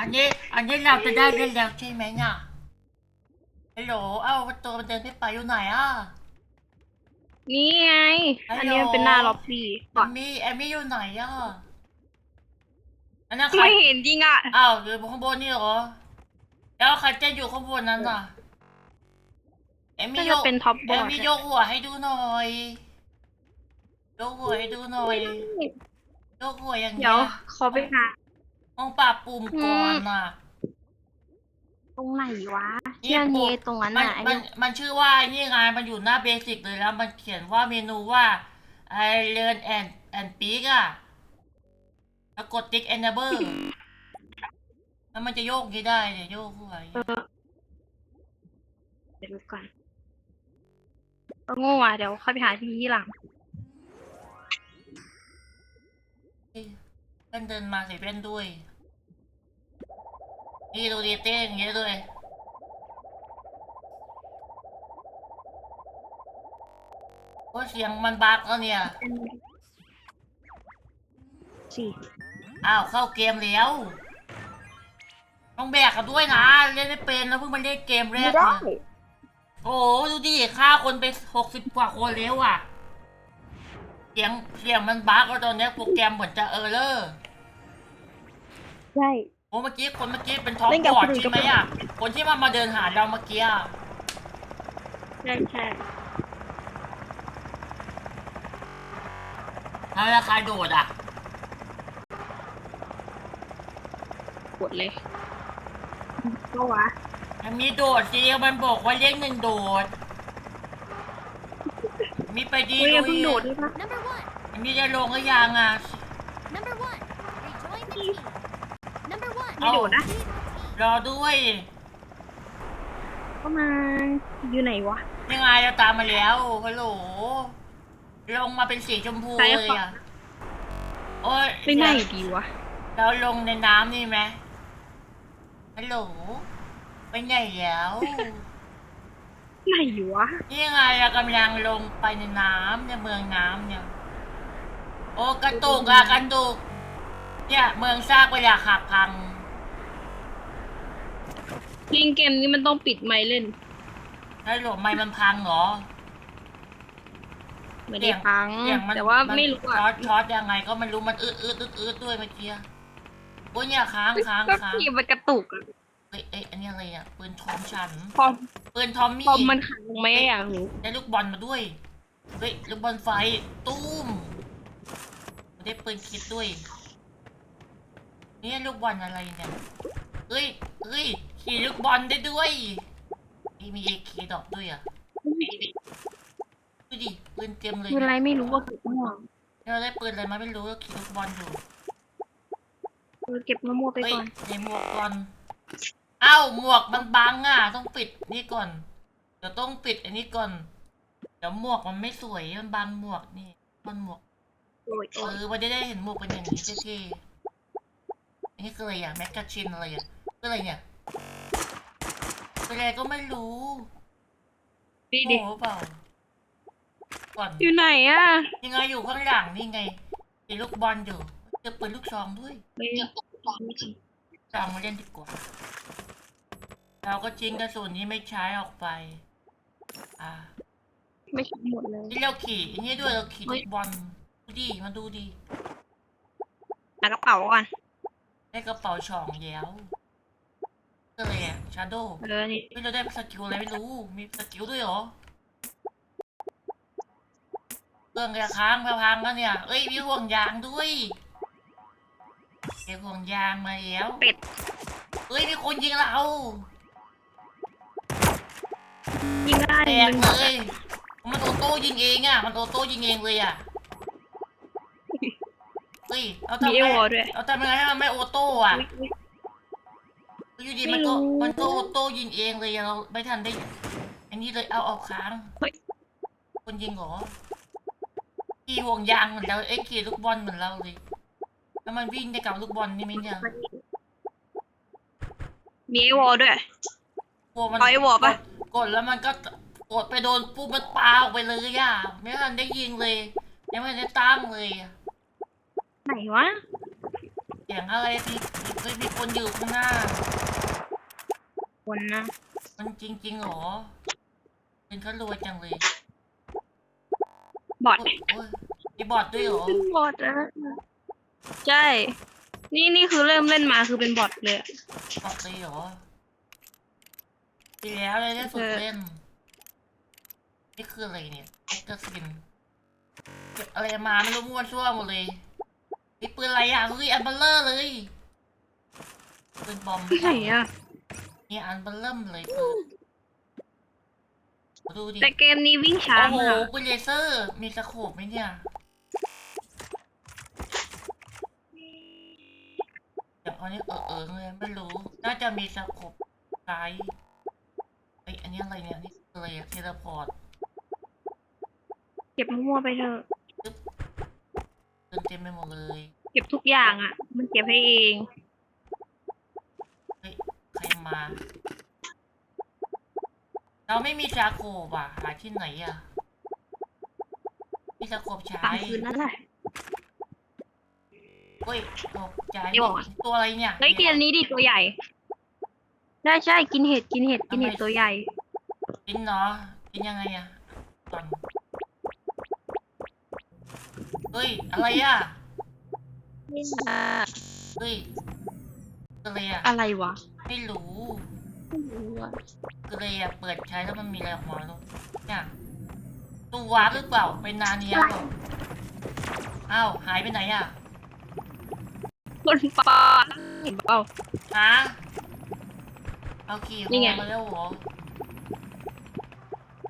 อันนี้ อันนี้เราจะได้เล่นแล้วใช่ไหมเนี่ยฮัลโหลเอ้าตัวมันเดินไม่ไปอยู่ไหนอะ นี่ไง ฮัลโหล อันนี้มันเป็นหน้าล็อบบี้แอก่อนมมี่แอมมี่อยู่ไหนอะอันนั้นใครไม่เห็นจริงอะ อ้าวอยู่ข้างบนนี่เหรอ แล้วใครจะอยู่ข้างบนนั้นอะเอมมี่น่าจะยกเป็นท็อปบเออมร์ดมี่ยกหัวให้ดูหน่อยยกหัวให้ดูหน่อยยกหัวอย่างเดี๋เงี้ยวยขอไปหา ห้องปราบปุ่มก่อนน่ะ ตรงไหนวะนี่เชื่อปุ๊นี้บตรงนั้นมันน่ะไอ้มันเนี่ยมันชื่อว่านี่ไงมันอยู่หน้าเบสิกเลยแล้ว มันเขียนว่าเมนูว่า I learn and and speak อะแล้วกดติ๊ก enable แล้วมันจะโยกนี้ได้เนี่ยโยกหัวอย่างเอเงี้ยอเดี๋ยวดูก่อนเออโง่อะเดี๋ยวค่อยไปหาที่ที่หลังเพื่อนเดินมาใส่แว่นด้วย นี่ดูดีเต้นอย่างเงี้ยด้วยโอ้เสียงมันบักแล้วเนี่ย สี่อ้าวเข้าเกมแล้วต้องแบกกันด้วยนะ เล่นไม่เป็นแล้วเพิ่งมาเล่นเกมแรกเลยโอ้โหดูดิฆ่าคนไปหกสิบกว่าคนแล้วอะ เสียงเสียงมันบั๊กแล้วตอนเนี้ยโปรแกรมเหมือนจะเออร์เลอร์ ใช่ โอ้เมื่อกี้คนเมื่อกี้เป็นท็อปเล่นกับบอร์ดคนอื่น ใช่ไหมก็เป็นอะ คนที่มามาเดินหาเราเมื่อกี้อะใช่ใช่แล้วราคาโดดอะ กดเลยก็วะมันมีโดดสิมันบอกว่าเลขหนึ่งโดด มีไปดีเฮ้ยอย่าลุเพิ่งยโดดด้วยปะ Number one. มันมีจะลงหรือยังอะ Number one. Rejoin the team. Number one. ไม่โดดนะ รอด้วยก็มาอยู่ไหนวะ ยังไงเราตามมาแล้วฮัลโหลลงมาเป็นสีชมพูใช่เลยค่ะ อะโอ้ยไปไหนดีวะเราลงในน้ำนี่ไหมฮัลโหลไปไหนแล้ว ไหนวะนี่ไงเรากำลังลงไปในน้ำในเมืองน้ำเนี่ย โอ้กระตุกอะกระตุกเนี่ยเมืองซากไปอยากหักพัง จริงเกมนี้มันต้องปิดไมค์เล่นแล้วหลบไม่มันพังเหรอ ไม่ได้พัง เสียงมันแต่ว่าไม่นรู้ช็ออะตช็อตยังไงก็ไม่รู้มันอืดอืดอืดอืดด้วยเมื่อกี้โอ้ยเนี่ยค้างค้างก็ค้างขี่มันกระตุกอะเอ้ยเอ้ยอันนี้อะไรอะปืนทอมฉันพอปืนทอมมี่พอมันขังไหมอะอยากรู้ได้ลูกบอลมาด้วยเฮ้ยลูกบอลไฟตุ้มได้ปืนคิดด้วยนี่ลูกบอลอะไรเนี่ยเอ้ยเอ้ย ขี่ลูกบอลได้ด้วยนี่มีเอเคดอกด้วยอะดูดิปืนเต็มเลยคืออะไรเนี่ยไม่รู้ว่าเก็บมั่วเราได้ปืนอะไรมาไม่รู้แล้วขี่ลูกบอลอยู่เออเก็บมั่วๆไปเฮ้ยก่อนในหมวกก่อนเอ้าหมวกมันบังอะ ต้องปิดนี่ก่อน เดี๋ยวต้องปิดอันนี้ก่อน เดี๋ยวหมวกมันไม่สวยมันบังหมวกนี่มันหมวกโอ้ยเออวันได้ได้เห็นหมวกเป็นอย่างนี้เท่ๆอันนี้คืออะไรอะแมกกาชินอะไรอะคืออะไรเนี่ย เป็นอะไรก็ไม่รู้ดีโอ้ดิโหเปล่าก่อนอยู่ไหนอะยังไงอยู่ข้างหลังนี่ไงมีลูกบอลอยู่เจอปืนลูกซองด้วยไม่ลองมาเล่นดีกว่า เราก็ทิ้งกระสุนนี้ไม่ใช้ออกไป อ่าไม่ใช่หมดเลยที่เราขี่อันนี้ด้วยเราขี่เฮ้ลูยกบอลดูดิมาดูดิหากระเป๋าก่อนได้กระเป๋าช่องแย้วก็ เลยอะชาโดเออนี่เฮ้ยเราได้สกิลอะไรไม่รู้ มีสกิลด้วยเหรอเครื่องกระค้างกระพังแล้วเนี่ย เอ้ยมีห่วงยางด้วยเก็บห่วงยางมาแล้วเป็ดเอ้ยมีคนยิงเรายิงได้แตยิกงเลได้ยมันโอโต้ยิงเองอะ มันโอโต้ยิงเองเลยอะเฮ้ยเอามีทำเอไมวอลด้วยเอาทำไมให้มันไม่โอโต้อะ อุ๊ยอุ๊ยอยู่ดีไม่มันก็รู้ มันก็โอโต้ยิงเองเลยอะเราไม่ทันได้ อันนี้เลยเอาเอาค้างเฮ้ยคนยิงเหรอขี่ห่วงยางเหมือนเราเอ้ยขี่ลูกบอลเหมือนเราเลย แล้วมันวิ่งได้กับลูกบอลนี่ไหมเนี่ยมีเอวอลด้วย กลัวมันเอาไอ้วอลปะกดกดแล้วมันก็กดไปโดนปุ๊บมันปาออกไปเลยอะไม่ทันได้ยิงเลยยังไม่ทันได้ตั้งเลยอะไหนวะเสียงอะไรพี่เฮ้ยมีคนอยู่ข้างหน้า คนนะมันจริงๆเหรอเป็นเขารวยจังเลยบอทโอ้ยโอ้ยมีบอทด้วยเหรอบอทนะใช่ นี่นี่คือเริ่มเล่นมาคือเป็นบอทเลยอะบอทเลยเหรอปีแล้วเลยได้ฝึกเล่นนี่คืออะไรเนี่ยเอ็กซ์ซินเก็บอะไรมาไม่รู้มั่วซั่วหมดเลย นี่ปืนอะไรอะเฮ้ยอันเบลเลอร์เลยปืนบอมไหนอะนี่อันเบลเริ่มเลยปืนดูดิแต่เกมนี้วิ่งช้าโอ้โหมากปืนเลเซอร์ มีสโคปไหมเนี่ยเดี๋ยวอันนี้เออเออเลยไม่รู้ น่าจะมีสโคปไกด์ไอยอันนี้อะไรเนี่ยนี่คืออะไรอะเทเลพอร์ต เก็บมั่วๆไปเถอะ เต็มเต็มไปหมดเลย เก็บทุกอย่างอะมันเก็บให้เอง เฮ้ย ใครมา เราไม่มีสโคปอะ หาที่ไหนอะมีสโคปใช้ตามคืนนั่นแหละ เฮ้ยตกใจเดี๋ยวอะตัวอะไรเนี่ยเฮ้ยเกมนี้ดิตัวใหญ่ ได้ใช่กินเห็ดกินเห็ดกินเห็ดตัวใหญ่ กินเนาะกินยังไงอะ เฮ้ย อะไรอะ เฮ้ยอะไรอะ อะไรวะไม่รู้อะไรอะเปิดใช้แล้วมันมีอะไรออกมาลูกเนี่ยตัววาร์ปหรือเปล่า เป็นนาเนียเปล่าอ้าว หายไปไหนอะคนปลาเห็นเปล่าฮะเอาขี่นี่ไงมาแล้วเหรอ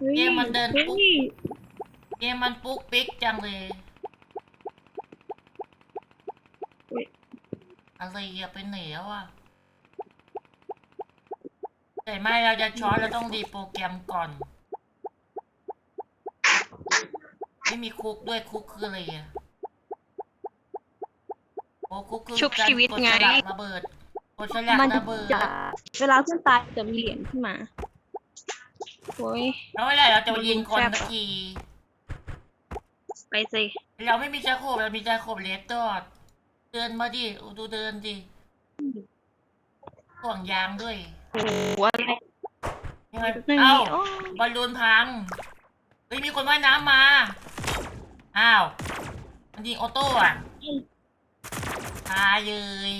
ฮ้ยเกมมันเดินปุ๊บฮ้ยเกมมันปุ๊กปิ๊กจังเลย อะไรอะเป็นเหนียวอะแต่ไม่เราจะช้อนเราต้องดีโปรแกรมก่อน ไม่มีคุกด้วยคุกคืออะไรอะโอ้คุกคือชุบชีวิตกดไงสลักระเบิดกดสลักมันระเบิดจะเวลาเพื่อนตายจะมีเหรียญขึ้นมาโอ้ยแล้วเมื่อไหร่เราจะไปยิงคนแซ่บสักอะที ไปสิ เราไม่มีจะโคบเรามีจะโคบเลสตอด เดินมาดิอูดูเดินดิห่วงยางด้วยโอ้โหอะไรยังไงนั่นเอ้านี่โอ้บอลลูนพังเฮ้ยมีคนว่ายน้ำมา อ้าว มันยิงออโต้อะตายเลย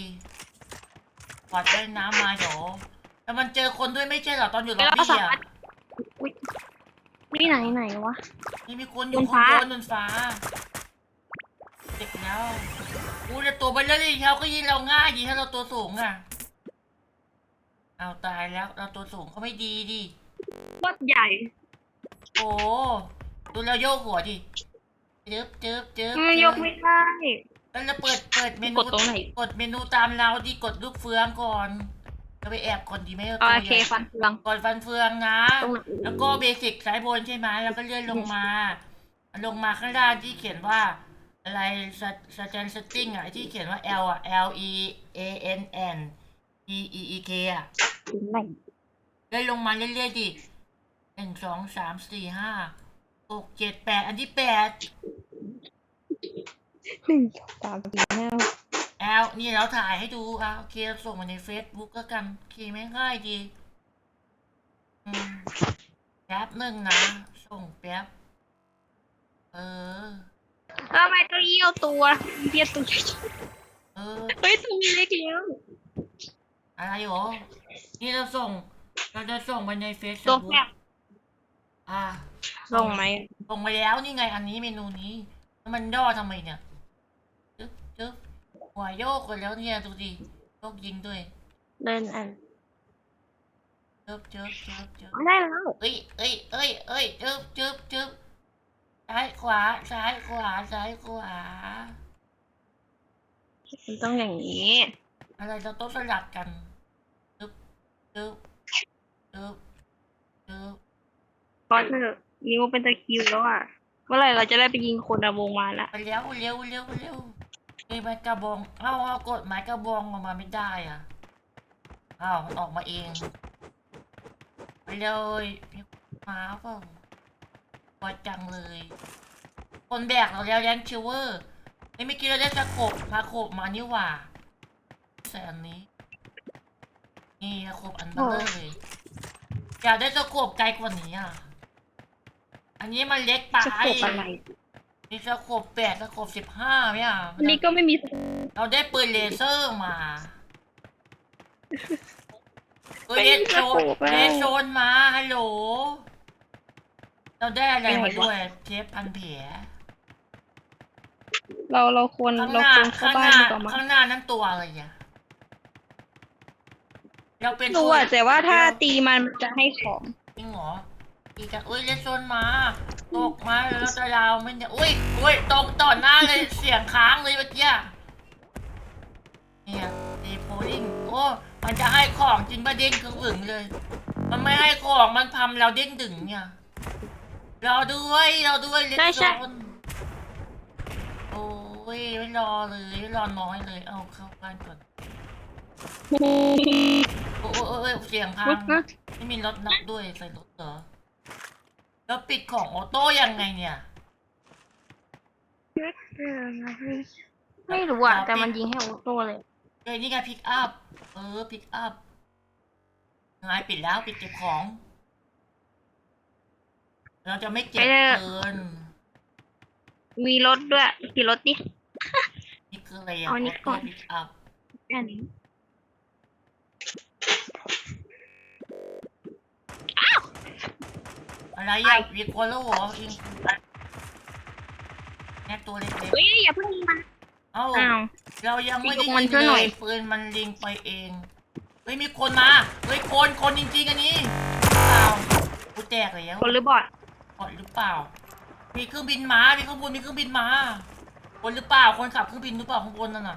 ปอดว่ายน้ำมาเดี๋ยวแต่มันเจอคนด้วยไม่ใช่เหรอตอนอยู่ล็อบบี้อะอุ๊ยนี่ไหนไหนวะนี่มีคนอยู่บนข้าฟ้างบนบนฟ้า เด็กแล้วกูแต่ตัวเบลเลอร์ดิเขาก็ยิงเราง่ายดีถ้าเราตัวสูงอะเอาตายแล้ว เราตัวสูงเขาไม่ดีดิรถใหญ่ โอ้ดูเราโยกหัวดิเจิบเจิบเจิบมันยกไม่ได้ แล้วเราเปิดเปิดเมนูกดตรงไหน กดเมนูตามเราดิกดลูกเฟืองก่อนเราไปแอบก่อนดีไหมาโอตัวเคใหญ่ ฟันเฟืองก่อนฟันเฟืองนะ ตรงไหนแล้วก็เบสิกสายบนใช่ไหมแล้วก็เลื่อนลงมา ลงมาข้างล่างที่เขียนว่า อะไรสแตนสติ้งอะที่เขียนว่า L อะ L E A N N E E E K อะถึงไหนเลื่อนลงมาเรื่อยๆดิหนึ่งสองสามสี่ห้าหกเจ็ดแปดอันที่แปดหนึ่งสองสามสี่ห้าแอลนี่เราถ่ายให้ดูอะโอเคเราส่งมาในเฟซบุ๊กแล้วกันโอเคไหมง่ายดีอืมแป๊บหนึ่งนะ ส่งแป๊บ เออ ทำไมตัวเยี่ยวตัวเยี่ยวตัวเออ เฮ้ยตัวมีเล็กแล้วอะไรหรอ นี่เราส่ง เราจะส่งไปในเฟซตัวบุ๊แบกบอ่าส่งไหมส่งไปแล้วนี่ไงอันนี้เมนูนี้แล้วมันย่อทำไมเนี่ยจึ๊บจึ๊บหัวโยกไปแล้วเนี่ยดูดิโยกยิงด้วยเล่นอันจึ๊บจึ๊บจึ๊บจึ๊บได้แล้ว เอ้ยเอ้ยเอ้ยเอ้ยจึ๊บจึ๊บจึ๊บ ซ้ายขวาซ้ายขวาซ้ายขวา มันต้องอย่างนี้ อะไรเราต้องสลับกันจึ๊บจึ๊บจึ๊บจึ๊บเพราะเธอนิ้วเป็นตะคริวแล้วอะ เมื่อไหร่เราจะได้ไปยิงคนอะวงมาละไปเร็วเร็วเร็วเร็วเอ้ยไม้กระบองเอ้าเอากดไม้กระบองออกมาไม่ได้อะอ้าวมันออกมาเองไปเลยมีมาเปล่าป วดจังเลย คนแบกเราแล้วแรงชิวเวอร์นี่เมื่อกี้เราได้สะโขบพาโขบมานี่หว่าใส่อันนี้ นี่ตะขบอันเบลอเลยอยากได้ตะขบไกลกว่านี้อะ อันนี้มันเล็กไปจะโขบอะไร นี่ตะขบแปดตะขบสิบห้าเนี่ยอันนี้ก็ไม่มีเราได้ปืนเลเซอร์มาเฮ้ยไม่เลมีสโซตะขนบอะเลสโซนมาฮัลโหล เราได้อะไรมาด้วยเทปพันแผลเราเราควรข้างหเราน้าควรเข้าข้างบ้าหนน้าดีกว่ามั้งข้างหน้านั่นตัวอะไรอะเราเป็นรู้อะตัวแต่ว่าถ้าตีมันมันจะให้ของ จริงเหรออีกอะอุ้ยเลสโซนมาตกมาแล้วจะยาวไม่เนี่ยอุ้ยอุ้ยตกต่อหน้าเลยเสียงค้างเลยเมื่อกี้เนี่ยดีโพลิงโอ้มันจะให้ของจริงปะเด้งกระหึ่งเลย มันไม่ให้ของมันทำเราเด้งดึงเนี่ยเราด้วยเราด้วยเลสใช่โซใช่นโอ้ยไม่รอเลยไม่รอน้อยเลย เอาเข้าบ้านก่อนโอ้โอ้โอ้โอ้เสียงพังไม่มีรถนับด้วยใส่รถเหรอแล้วปิดของออโต้ยังไงเนี่ยไม่รู้อะแต่มันยิงให้ออโต้เลย เอ้ยนี่ไงพิกอัพเออพิกอัพไงปิดแล้วปิดเก็บของ เราจะไม่เก็บไปเถอะเกิน มีรถด้วยกี่รถดิ นี่คืออะไรอะเอานี่ก่อน พิกอัพอันนี้อะไรอะวีโคโลเหรอยิงแค่ตัวเล็กเฮ้ยอย่าเพิ่งยิงมันๆเอ้า อ้าว เรายังไม่ได้ยิงมันยิงซะหเลน่อยย ปืนมันลิงไปเอง เฮ้ยมีคนมา เฮ้ยคนคนจริงๆอันนี้เปล่ากูแตกแล้วคนหรือบอด ก่อนหรือเปล่า มีเครื่องบินมามีข้างบนมีเครื่องบินมา คนหรือเปล่า คนขับเครื่องบินหรือเปล่าข้างบนนั่นน่ะ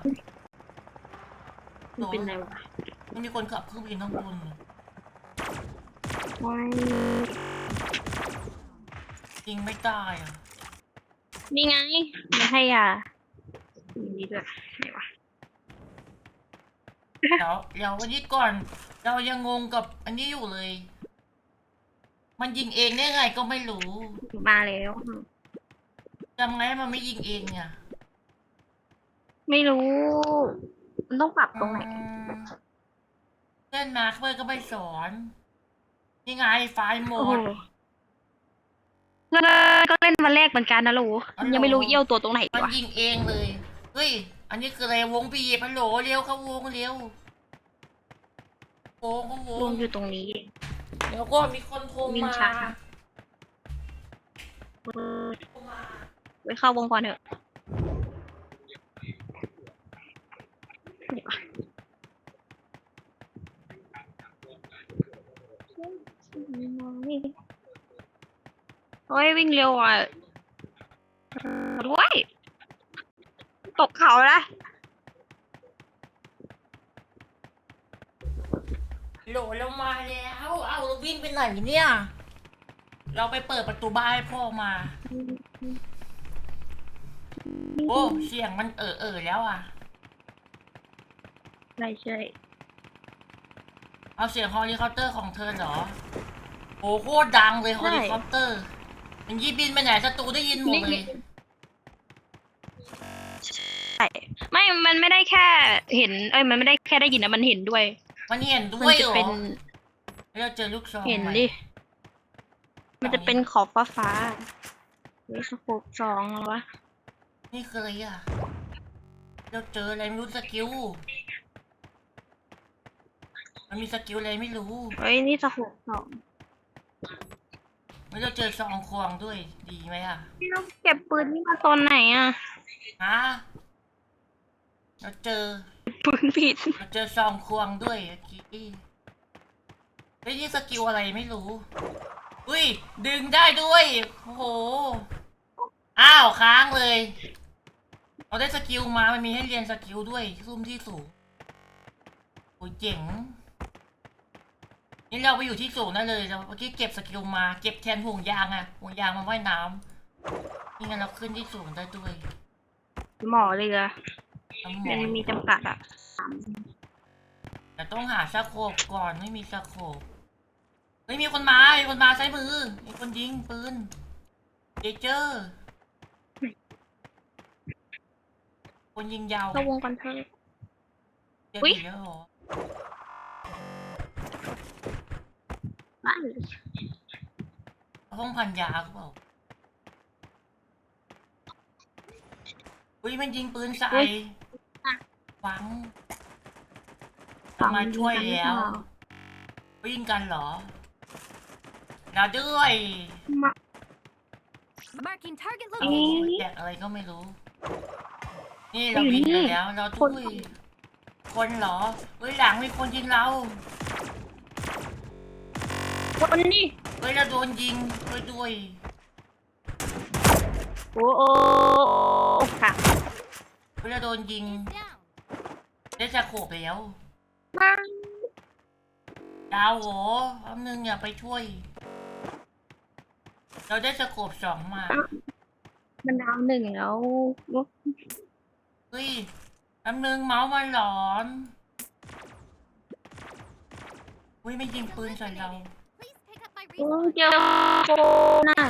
มันเป็นไรวะไม่มีคนขับเครื่องบินข้างบนไม่ยิงไม่ตายอะนี่ไงไม่ให้ยาอย่างนี้ด้วยไหนวะเดี๋ยวเดี๋ยววันนี้ก่อน เรายังงงกับอันนี้อยู่เลย มันยิงเองได้ไงก็ไม่รู้มาแล้วทำไงให้มันไม่ยิงเองเนี่ยไม่รู้ มันต้องปรับตรงไหนอืมเพื่อนมาเพื่อนก็ไม่สอน นี่ไงไฟล์โหมโอ้โหด เพื่อนก็เล่นวันแรกเหมือนกันนะลูกอ๋อเหรอ ยังไม่รู้เอี้ยวตัวตรงไหนมันวะยิงเองเลย เฮ้ย อันนี้คืออะไรวงบีบฮัลโหลเร็วเข้าวงเร็ววงเข้าววงงอยู่ตรงนี้ เดี๋ยวก็มีคนโทรวิ่งมาช้าไปเข้าวงก่อนเถอะเดี๋ยวโอ้ยวิ่งเร็วอะด้วย ตกเขาละ โหลเรามาแล้ว เอาเราวิ่งไปไหนเนี่ย เราไปเปิดประตูบ้านให้พ่อมา โอ้เสียงมันเออเออแล้วอะใช่ใช่ เอาเสียงฮอลิคอปเตอร์ของเธอเหรอโอ้โคตรดังเลยฮอลิคอปเตอร์ มันยี่บินไปไหนศัตรูได้ยินหมดเลยใช่ไม่ มันไม่ได้แค่เห็น เอ้ย มันไม่ได้แค่ได้ยินนะ มันเห็นด้วย มันเห็นด้มัวยจะเหรอเป็นเราเจอลูกซองเห็นใหม่ดิ มันจะเป็นขอบฟ้าฟ้าๆเฮ้ยสโคปสองเหรอวะนี่คืออะไรอะเราเจออะไรไม่รู้สกิลมันมีสกิลอะไรไม่รู้เฮ้ยนี่สโคปสองแล้วเราเจอซองควงด้วยดีไหมอะพี่ต้องเก็บปืนนี่มาตอนไหนอะฮะ เราเจอปืนผิดเราเจอซองควงด้วยเมื่อกี้เฮ้ยนี่สกิลอะไรไม่รู้ อุ้ย ดึงได้ด้วย โอ้โห อ้าว ค้างเลย เราได้สกิลมา มันมีให้เรียนสกิลด้วยซุ่มที่สูงโอ้ยเจ๋ง นี่เราไปอยู่ที่สูงได้เลยเราเมื่อกี้เก็บสกิลมา เก็บแทนห่วงยางอะห่วงยางมาว่ายน้ำนี่งั้นเราขึ้นที่สูงได้ด้วย หมอเรือ น้ำหมมันอมีจำกัดอะแต่ต้องหาสโคปก่อนไม่มีสโคปเฮ้ยมีคนมา มีคนมาใช้มือ มีคนยิงปืนเจเจอร์คนยิงยาวเข้าวงกันเถอะ เจ็บอุ๊ยอีกแล้วเหรอบ้านห้องพันยาหรือเปล่าอุ้ยมันยิงปืนใส่ ฟังจะมาช่วยแล้ว วิ่งกันเหรอเราด้วยมา Marking target เอา location. แจกอะไรก็ไม่รู้ นี่เราบินไปแล้ว เราด้วยคนเหรอ เฮ้ยหลังมีคนยิงเราคนนี่เฮ้ยเราโดนยิงด้วยด้วยโอ้โอ้ค่ะเฮ้ยเราโดนยิง Down. ได้จะโขบแล้วมาดาวโหแป๊บนึงอย่าไปช่วย เราได้สโคบสองมา มันดาวหนึ่งแล้วเฮ้ยแป๊บนึงเมาส์มันหลอนเฮ้ยไม่ยิงปืนใส่เรา Please pick up my โอ้ respawn. เจอโคน่ะ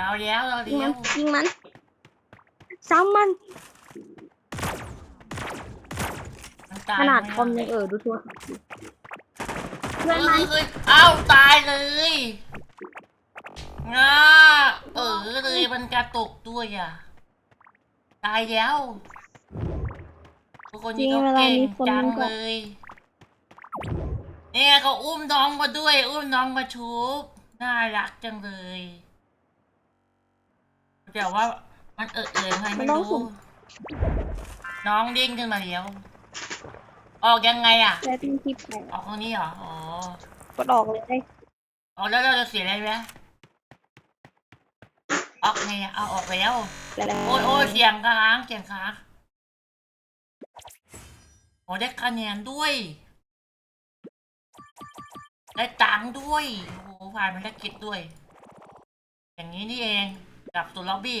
ดาวแล้วเรายิงเลี้มัยนวยิงมันซ้ำมัน มัน ตายขนาดไหคอมยังเออดูทัวร์เพื่อนเฮ้มันยเฮ้ยเอ้าตายเลยง่าเออเลยมันกระตกด้วยอะ ตายแล้วทุกคนนี่เขาเก่งจังเลย เนี่ยเขาอุ้มน้องมาด้วย อุ้มน้องมาชุบ น่ารักจังเลยแต่ว่ามันเออเออไงไม่รู้ น้องเด้งขึ้นมาแล้ว ออกยังไงอะแล้ที่ที่แปดออกตรงนี้เหรอ อ๋อ กดออกเลย ออกแล้วเราจะเสียอะไรไหมออกไงอะเอาออกแล้ว แล้วโอ้ยโอ้ยเสียงค้างเสียงค้างโอ้ได้คะแนนด้วย ได้ตังค์ด้วย โอ้โหผ่านภารกิจด้วย อย่างนี้นี่เองกลับตัวล็อบบี้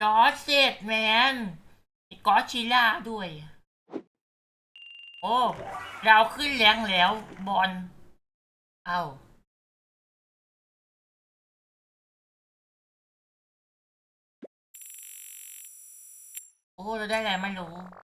จอร์จเซตแมน มีกอชิล่าด้วย โอ้ เราขึ้นแรงแล้วบอล เอาโอ้ เราได้อะไรไม่รู้